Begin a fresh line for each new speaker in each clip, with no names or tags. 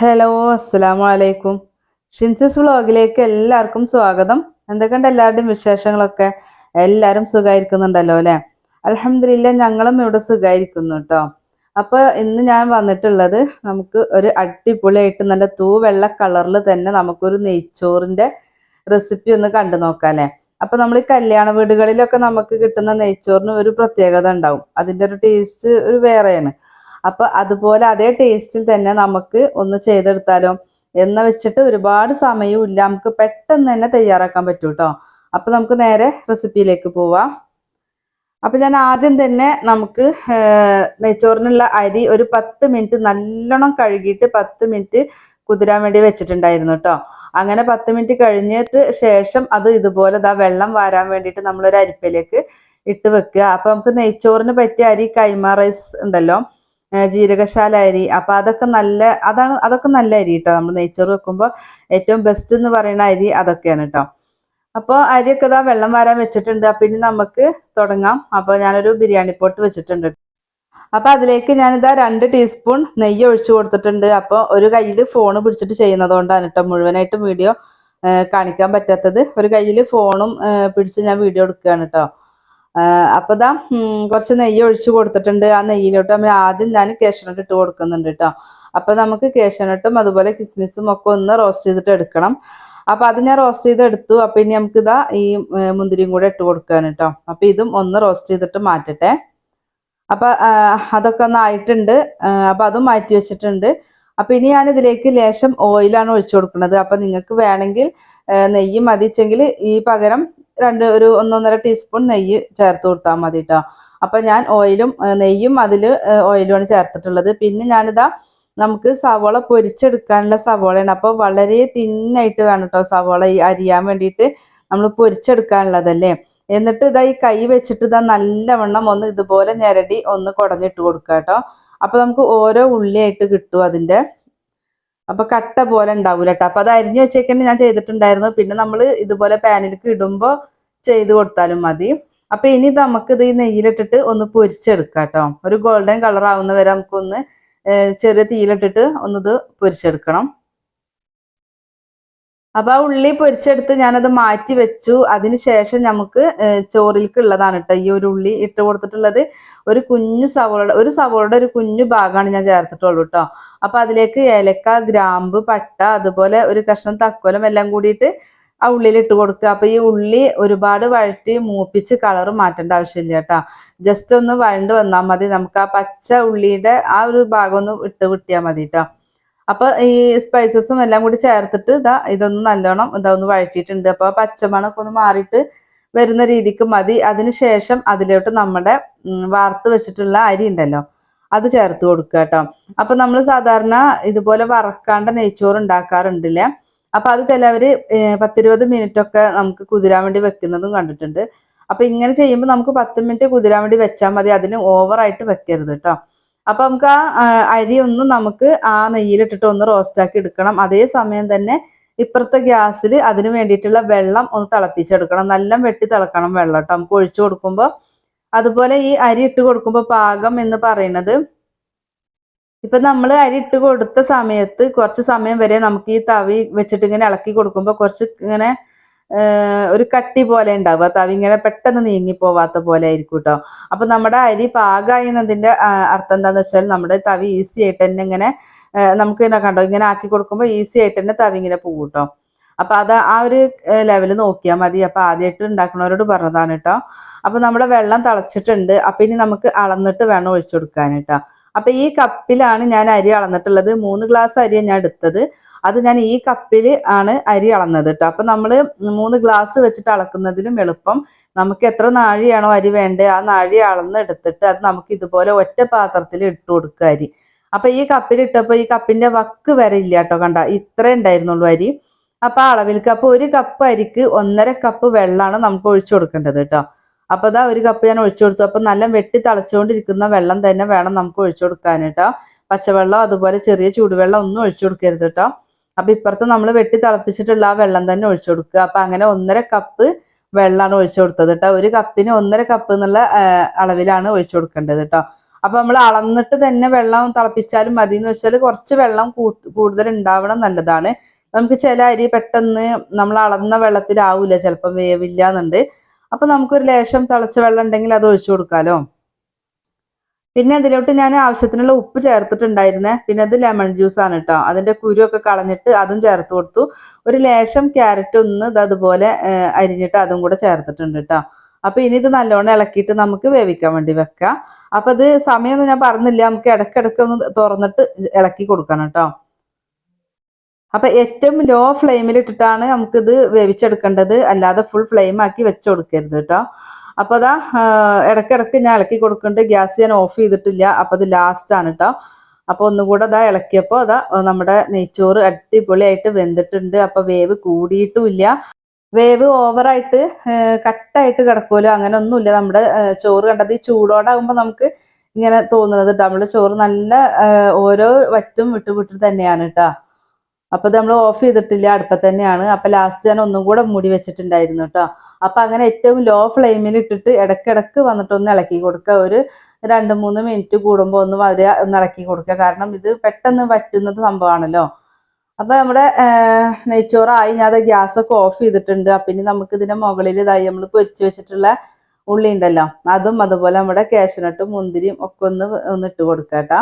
Hello അസ്സലാമു അലൈക്കും ഷിൻസിസ് വ്ളോഗിലേക്ക് എല്ലാവർക്കും സ്വാഗതം. എന്തൊക്കെയുണ്ട് എല്ലാവരുടെയും വിശേഷങ്ങളൊക്കെ? എല്ലാവരും സുഖമായിരിക്കുന്നുണ്ടല്ലോ അല്ലേ? അലഹമില്ല ഞങ്ങളും ഇവിടെ സുഖമായിരിക്കുന്നു കേട്ടോ അപ്പോൾ ഇന്ന് ഞാൻ വന്നിട്ടുള്ളത് നമുക്ക് ഒരു അടിപൊളിയായിട്ട് നല്ല തൂ വെള്ള കളറിൽ തന്നെ നമുക്കൊരു നെയ്ച്ചോറിന്റെ റെസിപ്പി ഒന്ന് കണ്ടു നോക്കാം അല്ലേ? അപ്പോൾ നമ്മൾ ഈ കല്യാണ വീടുകളിലൊക്കെ നമുക്ക് കിട്ടുന്ന നെയ്ച്ചോറിന് ഒരു പ്രത്യേകത ഉണ്ടാവും. അതിന്റെ ഒരു ടേസ്റ്റ് ഒരു വേറെയാണ്. അപ്പൊ അതുപോലെ അതേ ടേസ്റ്റിൽ തന്നെ നമുക്ക് ഒന്ന് ചെയ്തെടുത്താലോ എന്ന് വെച്ചിട്ട് ഒരുപാട് സമയവും ഇല്ല. നമുക്ക് പെട്ടെന്ന് തന്നെ തയ്യാറാക്കാൻ പറ്റും കേട്ടോ അപ്പൊ നമുക്ക് നേരെ റെസിപ്പിയിലേക്ക് പോവാം. അപ്പൊ ഞാൻ ആദ്യം തന്നെ നമുക്ക് നെയ്ച്ചോറിനുള്ള അരി ഒരു പത്ത് മിനിറ്റ് നല്ലോണം കഴുകിയിട്ട് പത്ത് മിനിറ്റ് കുതിരാൻ വേണ്ടി വെച്ചിട്ടുണ്ടായിരുന്നു കേട്ടോ അങ്ങനെ പത്ത് മിനിറ്റ് കഴിഞ്ഞിട്ട് ശേഷം അത് ഇതുപോലെ ഇതാ വെള്ളം വാരാൻ വേണ്ടിയിട്ട് നമ്മളൊരു അരിപ്പയിലേക്ക് ഇട്ട് വെക്കുക. അപ്പൊ നമുക്ക് നെയ്ച്ചോറിന് പറ്റിയ അരി കൈമ റൈസ് ഉണ്ടല്ലോ. ജീരകശാല അരി. അപ്പൊ അതൊക്കെ നല്ല അതാണ് അതൊക്കെ നല്ല അരി കേട്ടോ നമ്മൾ നെയ്ച്ചോറ് വെക്കുമ്പോൾ ഏറ്റവും ബെസ്റ്റ് എന്ന് പറയുന്ന അരി അതൊക്കെയാണ് കേട്ടോ അപ്പോൾ അരിയൊക്കെ ഇതാ വെള്ളം വരാൻ വെച്ചിട്ടുണ്ട്. അപ്പൊ ഇനി നമുക്ക് തുടങ്ങാം. അപ്പൊ ഞാനൊരു ബിരിയാണി പോട്ട് വെച്ചിട്ടുണ്ട് അപ്പൊ അതിലേക്ക് ഞാനിതാ രണ്ട് ടീസ്പൂൺ നെയ്യ് ഒഴിച്ചു കൊടുത്തിട്ടുണ്ട്. അപ്പോൾ ഒരു കയ്യിൽ ഫോൺ പിടിച്ചിട്ട് ചെയ്യുന്നതുകൊണ്ടാണ് കേട്ടോ മുഴുവനായിട്ടും വീഡിയോ കാണിക്കാൻ പറ്റാത്തത്. ഒരു കയ്യിൽ ഫോണും പിടിച്ച് ഞാൻ വീഡിയോ എടുക്കുകയാണ് കേട്ടോ അപ്പൊ ഇതാ കുറച്ച് നെയ്യ് ഒഴിച്ചു കൊടുത്തിട്ടുണ്ട്. ആ നെയ്യിലോട്ട് നമ്മൾ ആദ്യം ഞാൻ കേശനട്ട് ഇട്ട് കൊടുക്കുന്നുണ്ട് കേട്ടോ അപ്പൊ നമുക്ക് കേശനട്ടും അതുപോലെ കിസ്മിസും ഒക്കെ ഒന്ന് റോസ്റ്റ് ചെയ്തിട്ട് എടുക്കണം. അപ്പൊ അത് ഞാൻ റോസ്റ്റ് ചെയ്ത് അപ്പൊ ഇനി നമുക്ക് ഇതാ ഈ മുന്തിരിയും കൂടെ ഇട്ട് കൊടുക്കാൻ കേട്ടോ അപ്പൊ ഇതും ഒന്ന് റോസ്റ്റ് ചെയ്തിട്ട് മാറ്റട്ടെ. അപ്പൊ അതൊക്കെ ഒന്ന് ആയിട്ടുണ്ട്. അപ്പൊ അതും മാറ്റി വെച്ചിട്ടുണ്ട്. അപ്പൊ ഇനി ഞാൻ ഇതിലേക്ക് ലേശം ഓയിലാണ് ഒഴിച്ചു കൊടുക്കുന്നത്. അപ്പൊ നിങ്ങൾക്ക് വേണമെങ്കിൽ നെയ്യ് മതിച്ചെങ്കിൽ ഈ പകരം രണ്ട് ഒരു ഒന്നൊന്നര ടീസ്പൂൺ നെയ്യ് ചേർത്ത് കൊടുത്താൽ മതി കേട്ടോ അപ്പം ഞാൻ ഓയിലും നെയ്യും അതിൽ ഓയിലുമാണ് ചേർത്തിട്ടുള്ളത്. പിന്നെ ഞാനിതാ നമുക്ക് സവോള പൊരിച്ചെടുക്കാനുള്ള സവോളയാണ്. അപ്പോൾ വളരെ തിന്നായിട്ട് വേണം കേട്ടോ സവോള ഈ അരിയാൻ വേണ്ടിയിട്ട് നമ്മൾ പൊരിച്ചെടുക്കാനുള്ളതല്ലേ. എന്നിട്ട് ഇതാ ഈ കൈ വെച്ചിട്ട് ഇതാ നല്ലവണ്ണം ഒന്ന് ഇതുപോലെ ഞെരടി ഒന്ന് കുടഞ്ഞിട്ട് കൊടുക്കുക കേട്ടോ അപ്പൊ നമുക്ക് ഓരോ ഉള്ളിയായിട്ട് കിട്ടും അതിന്റെ. അപ്പൊ കട്ട പോലെ ഉണ്ടാവൂല കേട്ടോ അപ്പൊ അത് അരിഞ്ഞു വെച്ചേക്കന്നെ ഞാൻ ചെയ്തിട്ടുണ്ടായിരുന്നു. പിന്നെ നമ്മൾ ഇതുപോലെ പാനിലേക്ക് ഇടുമ്പോൾ ചെയ്ത് കൊടുത്താലും മതി. അപ്പൊ ഇനി നമുക്കിത് ഈ നെയ്യിലിട്ടിട്ട് ഒന്ന് പൊരിച്ചെടുക്കാം കേട്ടോ. ഒരു ഗോൾഡൻ കളർ ആവുന്ന വരെ നമുക്കൊന്ന് ചെറിയ തീയിലിട്ടിട്ട് ഒന്നിത് പൊരിച്ചെടുക്കണം. അപ്പൊ ആ ഉള്ളി പൊരിച്ചെടുത്ത് ഞാനത് മാറ്റി വെച്ചു. അതിന് ശേഷം നമുക്ക് ചോറിലേക്ക് ഉള്ളതാണ് കേട്ടോ ഈ ഒരു ഉള്ളി ഇട്ട് കൊടുത്തിട്ടുള്ളത്. ഒരു കുഞ്ഞു സവോളയുടെ ഒരു സവോളയുടെ ഒരു കുഞ്ഞു ഭാഗമാണ് ഞാൻ ചേർത്തിട്ടുള്ളൂ കേട്ടോ. അപ്പൊ അതിലേക്ക് ഏലക്ക ഗ്രാമ്പ് പട്ട അതുപോലെ ഒരു കഷ്ണം തക്കോലം എല്ലാം കൂടിയിട്ട് ആ ഉള്ളിയിൽ ഇട്ട് കൊടുക്കുക. അപ്പൊ ഈ ഉള്ളി ഒരുപാട് വഴറ്റി മൂപ്പിച്ച് കളർ മാറ്റേണ്ട ആവശ്യമില്ല കേട്ടോ. ജസ്റ്റ് ഒന്ന് വഴണ്ട് വന്നാൽ മതി. നമുക്ക് ആ പച്ച ഉള്ളിയുടെ ആ ഒരു ഭാഗം ഒന്ന് ഇട്ട് വിട്ടിയാൽ മതി കേട്ടോ. അപ്പൊ ഈ സ്പൈസസും എല്ലാം കൂടി ചേർത്തിട്ട് ഇതാ ഇതൊന്ന് നല്ലോണം ഇതാ ഒന്ന് വഴറ്റിയിട്ടുണ്ട്. അപ്പൊ പച്ചമണൊക്കെ ഒന്ന് മാറിയിട്ട് വരുന്ന രീതിക്ക് മതി. അതിനുശേഷം അതിലോട്ട് നമ്മുടെ വാർത്ത് വെച്ചിട്ടുള്ള അരി ഉണ്ടല്ലോ അത് ചേർത്ത് കൊടുക്കുക കേട്ടോ. അപ്പൊ നമ്മൾ സാധാരണ ഇതുപോലെ വറക്കാണ്ട നെയ്ച്ചോറ് ഉണ്ടാക്കാറുണ്ടല്ലേ? അപ്പൊ അത് ചില അവർ പത്തിരുപത് ഒക്കെ നമുക്ക് കുതിരാൻ വേണ്ടി വെക്കുന്നതും കണ്ടിട്ടുണ്ട്. അപ്പൊ ഇങ്ങനെ ചെയ്യുമ്പോൾ നമുക്ക് പത്ത് മിനിറ്റ് കുതിരാൻ വേണ്ടി വെച്ചാൽ മതി അതിന് ഓവറായിട്ട് വെക്കരുത് കേട്ടോ അപ്പൊ നമുക്ക് ആ ആ, അരി ഒന്ന് നമുക്ക് ആ നെയ്യിലിട്ടിട്ട് ഒന്ന് റോസ്റ്റ് ആക്കി എടുക്കണം. അതേ സമയം തന്നെ ഇപ്പുറത്തെ ഗ്യാസിൽ അതിന് വേണ്ടിയിട്ടുള്ള വെള്ളം ഒന്ന് തിളപ്പിച്ചെടുക്കണം. നല്ല വെട്ടി തിളക്കണം വെള്ളം കേട്ടോ നമുക്ക് ഒഴിച്ചു കൊടുക്കുമ്പോൾ അതുപോലെ ഈ അരി ഇട്ട് കൊടുക്കുമ്പോൾ പാകം എന്ന് പറയുന്നത് ഇപ്പൊ നമ്മൾ അരി ഇട്ട് കൊടുത്ത സമയത്ത് കുറച്ച് സമയം വരെ നമുക്ക് ഈ തവി വെച്ചിട്ട് ഇങ്ങനെ ഇളക്കി കൊടുക്കുമ്പോൾ കുറച്ച് ഇങ്ങനെ ഒരു കട്ടി പോലെ ഉണ്ടാവും. ആ തവി ഇങ്ങനെ പെട്ടെന്ന് നീങ്ങി പോവാത്ത പോലെ ആയിരിക്കും കേട്ടോ അപ്പൊ നമ്മുടെ അരി പാകായതിന്റെ അർത്ഥം എന്താന്ന് വെച്ചാൽ നമ്മുടെ തവി ഈസി ആയിട്ട് തന്നെ ഇങ്ങനെ നമുക്ക് ഇങ്ങനെ കണ്ടോ ഇങ്ങനെ ആക്കി കൊടുക്കുമ്പോൾ ഈസി ആയിട്ട് തന്നെ തവി ഇങ്ങനെ പോകും കേട്ടോ അപ്പൊ അത് ആ ഒരു ലെവൽ നോക്കിയാൽ മതി. അപ്പൊ ആദ്യമായിട്ട് ഉണ്ടാക്കുന്നവരോട് പറഞ്ഞതാണ് കേട്ടോ അപ്പൊ നമ്മുടെ വെള്ളം തിളച്ചിട്ടുണ്ട്. അപ്പൊ ഇനി നമുക്ക് അളന്നിട്ട് വേണം ഒഴിച്ചു കൊടുക്കാൻ കേട്ടോ അപ്പൊ ഈ കപ്പിലാണ് ഞാൻ അരി അളന്നിട്ടുള്ളത്. മൂന്ന് ഗ്ലാസ് അരിയാണ് ഞാൻ എടുത്തത്. അത് ഞാൻ ഈ കപ്പിൽ ആണ് അരി അളന്നത് കേട്ടോ അപ്പൊ നമ്മൾ മൂന്ന് ഗ്ലാസ് വെച്ചിട്ട് അളക്കുന്നതിലും എളുപ്പം. നമുക്ക് എത്ര നാഴിയാണോ അരി വേണ്ടത് ആ നാഴി അളന്നെടുത്തിട്ട് അത് നമുക്ക് ഇതുപോലെ ഒറ്റ പാത്രത്തിൽ ഇട്ട് കൊടുക്കുക അരി. അപ്പൊ ഈ കപ്പിൽ ഇട്ടപ്പോ ഈ കപ്പിന്റെ വക്ക് വരെ ഇല്ല കേട്ടോ കണ്ട. ഇത്രേ ഉണ്ടായിരുന്നുള്ളൂ അരി. അപ്പൊ ആ അളവിലേക്ക് അപ്പൊ ഒരു കപ്പ് അരിക്ക് ഒന്നര കപ്പ് വെള്ളമാണ് നമുക്ക് ഒഴിച്ചു കൊടുക്കേണ്ടത് കേട്ടോ അപ്പൊ ഇതാ ഒരു കപ്പ് ഞാൻ ഒഴിച്ചു കൊടുത്തു. അപ്പൊ നല്ല വെട്ടി തിളച്ചുകൊണ്ടിരിക്കുന്ന വെള്ളം തന്നെ വേണം നമുക്ക് ഒഴിച്ചു കൊടുക്കാൻ പച്ചവെള്ളം അതുപോലെ ചെറിയ ചൂടുവെള്ളം ഒന്നും ഒഴിച്ചു കൊടുക്കരുത് കേട്ടോ അപ്പൊ ഇപ്പുറത്ത് നമ്മൾ വെട്ടി തിളപ്പിച്ചിട്ടുള്ള ആ വെള്ളം തന്നെ ഒഴിച്ചു കൊടുക്കുക. അപ്പൊ അങ്ങനെ ഒന്നര കപ്പ് വെള്ളമാണ് ഒഴിച്ചു കൊടുത്തത് കേട്ടോ ഒരു കപ്പിന് ഒന്നര കപ്പ് എന്നുള്ള അളവിലാണ് ഒഴിച്ചു കൊടുക്കേണ്ടത് കേട്ടോ അപ്പൊ നമ്മൾ അളന്നിട്ട് തന്നെ വെള്ളം തിളപ്പിച്ചാലും മതി എന്ന് വെച്ചാൽ കുറച്ച് വെള്ളം കൂടുതൽ ഉണ്ടാവണം നല്ലതാണ്. നമുക്ക് ചില അരി പെട്ടെന്ന് നമ്മൾ അളന്ന വെള്ളത്തിലാവൂല. ചിലപ്പോൾ വേവില്ല എന്നുണ്ട് അപ്പൊ നമുക്കൊരു ലേശം തിളച്ച വെള്ളം ഉണ്ടെങ്കിൽ അത് ഒഴിച്ചു കൊടുക്കാലോ. പിന്നെ അതിലോട്ട് ഞാൻ ആവശ്യത്തിനുള്ള ഉപ്പ് ചേർത്തിട്ടുണ്ടായിരുന്നേ. പിന്നെ അത് ലെമൺ ജ്യൂസ് ആണ് കേട്ടോ അതിന്റെ കുരുവൊക്കെ കളഞ്ഞിട്ട് അതും ചേർത്ത് കൊടുത്തു. ഒരു ലേശം ക്യാരറ്റ് ഒന്ന് ഇത് അതുപോലെ അരിഞ്ഞിട്ട് അതും കൂടെ ചേർത്തിട്ടുണ്ട് കേട്ടോ അപ്പൊ ഇനി ഇത് നല്ലോണം ഇളക്കിയിട്ട് നമുക്ക് വേവിക്കാൻ വേണ്ടി വെക്കാം. അപ്പൊ ഇത് സമയമൊന്നും ഞാൻ പറഞ്ഞില്ല. നമുക്ക് ഇടയ്ക്കിടയ്ക്ക് ഒന്ന് തുറന്നിട്ട് ഇളക്കി കൊടുക്കണം കേട്ടോ അപ്പൊ ഏറ്റവും ലോ ഫ്ലെയിമിൽ ഇട്ടിട്ടാണ് നമുക്കിത് വേവിച്ചെടുക്കേണ്ടത്. അല്ലാതെ ഫുൾ ഫ്ലെയിം ആക്കി വെച്ച് കൊടുക്കരുത് കേട്ടോ. അപ്പൊ അതാ ഇടയ്ക്കിടയ്ക്ക് ഞാൻ ഇളക്കി കൊടുക്കുന്നുണ്ട്. ഗ്യാസ് ഞാൻ ഓഫ് ചെയ്തിട്ടില്ല. അപ്പൊ അത് ആണ് കേട്ടോ. അപ്പൊ ഒന്നുകൂടെ അതാ ഇളക്കിയപ്പോൾ അതാ നമ്മുടെ നെയ്ച്ചോറ് അടിപൊളിയായിട്ട് വെന്തിട്ടുണ്ട്. അപ്പൊ വേവ് കൂടിയിട്ടുമില്ല. വേവ് ഓവറായിട്ട് കട്ടായിട്ട് കിടക്കുമല്ലോ. അങ്ങനെ ഒന്നുമില്ല നമ്മുടെ ചോറ് കണ്ടത് ഈ ചൂടോടാകുമ്പോൾ നമുക്ക് ഇങ്ങനെ തോന്നുന്നത് ട്ടോ. നമ്മുടെ ചോറ് നല്ല ഓരോ വറ്റും വിട്ടുവിട്ട് വിട്ട് തന്നെയാണ് കേട്ടോ. അപ്പൊ നമ്മൾ ഓഫ് ചെയ്തിട്ടില്ല അടുപ്പത്ത് തന്നെയാണ് അപ്പൊ ലാസ്റ്റ് ഞാൻ ഒന്നും കൂടെ മൂടി വെച്ചിട്ടുണ്ടായിരുന്നു കേട്ടോ അപ്പൊ അങ്ങനെ ഏറ്റവും ലോ ഫ്ലെയിമിൽ ഇട്ടിട്ട് ഇടക്കിടക്ക് വന്നിട്ടൊന്ന് ഇളക്കി കൊടുക്കുക ഒരു രണ്ട് മൂന്ന് മിനിറ്റ് കൂടുമ്പോൾ ഒന്ന് വരിക ഒന്ന് ഇളക്കി കൊടുക്കുക കാരണം ഇത് പെട്ടെന്ന് പറ്റുന്ന സംഭവമാണല്ലോ അപ്പൊ നമ്മുടെ നെയ്ച്ചോറായി. ഞാൻ അത് ഗ്യാസ് ഒക്കെ ഓഫ് ചെയ്തിട്ടുണ്ട്. അപ്പൊ ഇനി നമുക്ക് ഇതിന്റെ മുകളിൽ ഇതായി നമ്മൾ പൊരിച്ചു വെച്ചിട്ടുള്ള ഉള്ളി ഉണ്ടല്ലോ. അതും അതുപോലെ നമ്മുടെ കാഷ്നട്ടും മുന്തിരിയും ഒക്കെ ഒന്ന് ഒന്ന് ഇട്ട് കൊടുക്കാം കേട്ടോ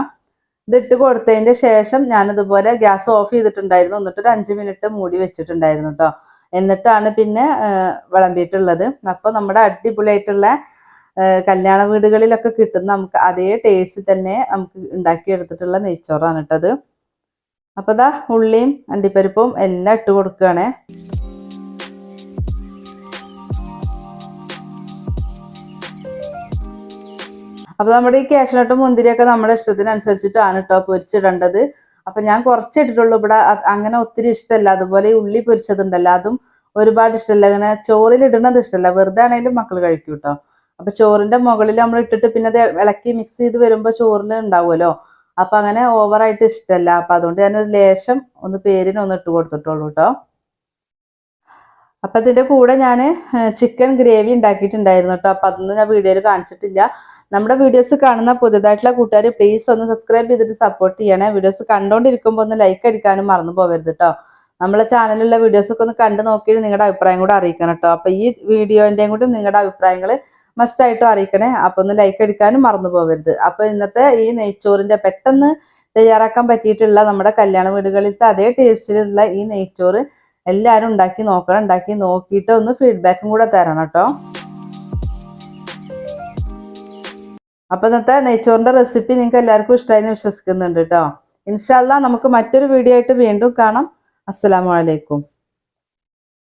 ഇത് കൊടുത്തതിന്റെ ശേഷം ഞാനിതുപോലെ ഗ്യാസ് ഓഫ് ചെയ്തിട്ടുണ്ടായിരുന്നു. എന്നിട്ട് ഒരു അഞ്ച് മിനിറ്റ് മൂടി വെച്ചിട്ടുണ്ടായിരുന്നു കേട്ടോ എന്നിട്ടാണ് പിന്നെ വിളമ്പിയിട്ടുള്ളത്. അപ്പൊ നമ്മുടെ അടിപൊളിയായിട്ടുള്ള കല്യാണ വീടുകളിലൊക്കെ കിട്ടുന്ന നമുക്ക് അതേ ടേസ്റ്റ് തന്നെ നമുക്ക് ഉണ്ടാക്കിയെടുത്തിട്ടുള്ള നെയ്ച്ചോറാണ് കേട്ടത് അപ്പോൾ ദാ ഉള്ളിയും അണ്ടിപ്പരിപ്പും എല്ലാം ഇട്ട് കൊടുക്കുകയാണേ അപ്പൊ നമ്മുടെ ഈ കാഷ്നട്ടും മുന്തിരിയൊക്കെ നമ്മുടെ ഇഷ്ടത്തിനനുസരിച്ചിട്ടാണ് കേട്ടോ പൊരിച്ചിടേണ്ടത്. അപ്പൊ ഞാൻ കുറച്ച് ഇട്ടിട്ടുള്ളൂ ഇവിടെ അങ്ങനെ ഒത്തിരി ഇഷ്ടമല്ല അതുപോലെ ഈ ഉള്ളി പൊരിച്ചതുണ്ടല്ലോ. അതും ഒരുപാട് ഇഷ്ടമല്ല അങ്ങനെ ചോറിൽ ഇടുന്നത് ഇഷ്ടമല്ല വെറുതെ ആണെങ്കിലും മക്കൾ കഴിക്കും കേട്ടോ അപ്പൊ ചോറിന്റെ മുകളിൽ നമ്മൾ ഇട്ടിട്ട് പിന്നെ അത് ഇളക്കി മിക്സ് ചെയ്ത് വരുമ്പോൾ ചോറിൽ ഉണ്ടാവുമല്ലോ. അപ്പൊ അങ്ങനെ ഓവറായിട്ട് ഇഷ്ടമല്ല അപ്പൊ അതുകൊണ്ട് ഞാനൊരു ലേശം ഒന്ന് പേരിനൊന്ന് ഇട്ട് കൊടുത്തിട്ടുള്ളൂ കേട്ടോ അപ്പൊ ഇതിന്റെ കൂടെ ഞാൻ ചിക്കൻ ഗ്രേവി ഉണ്ടാക്കിയിട്ടുണ്ടായിരുന്നു കേട്ടോ. അപ്പം അതൊന്നും ഞാൻ വീഡിയോയിൽ കാണിച്ചിട്ടില്ല. നമ്മുടെ വീഡിയോസ് കാണുന്ന പുതിയതായിട്ടുള്ള കൂട്ടുകാർ പ്ലീസ് ഒന്ന് സബ്സ്ക്രൈബ് ചെയ്തിട്ട് സപ്പോർട്ട് ചെയ്യണേ. വീഡിയോസ് കണ്ടുകൊണ്ടിരിക്കുമ്പോൾ ഒന്ന് ലൈക്ക് അടിക്കാനും മറന്നു പോകരുത് കേട്ടോ. നമ്മളെ ചാനലിലുള്ള വീഡിയോസൊക്കെ ഒന്ന് കണ്ടു നോക്കിയിട്ട് നിങ്ങളുടെ അഭിപ്രായം കൂടെ അറിയിക്കണം കേട്ടോ. അപ്പം ഈ വീഡിയോന്റെയും കൂടി നിങ്ങളുടെ അഭിപ്രായങ്ങൾ മസ്റ്റ് ആയിട്ടും അറിയിക്കണേ. അപ്പം ഒന്ന് ലൈക്ക് അടിക്കാനും മറന്നു പോകരുത് അപ്പം ഇന്നത്തെ ഈ നെയ്ച്ചോറിന്റെ പെട്ടെന്ന് തയ്യാറാക്കാൻ പറ്റിയിട്ടുള്ള നമ്മുടെ കല്യാണ വീടുകളിലത്തെ അതേ ടേസ്റ്റിലുള്ള ഈ നെയ്ച്ചോറ് എല്ലാവരും ഉണ്ടാക്കി നോക്കണം ഉണ്ടാക്കി നോക്കിയിട്ട് ഒന്ന് ഫീഡ്ബാക്കും കൂടെ തരണം കേട്ടോ. അപ്പം ഇന്നത്തെ നെയ്ച്ചോറിന്റെ റെസിപ്പി നിങ്ങൾക്ക് എല്ലാവർക്കും ഇഷ്ടമായി എന്ന് വിശ്വസിക്കുന്നുണ്ട് കേട്ടോ. ഇൻഷാല്ല നമുക്ക് മറ്റൊരു വീഡിയോ ആയിട്ട് വീണ്ടും കാണാം. അസ്സാം അലൈക്കും.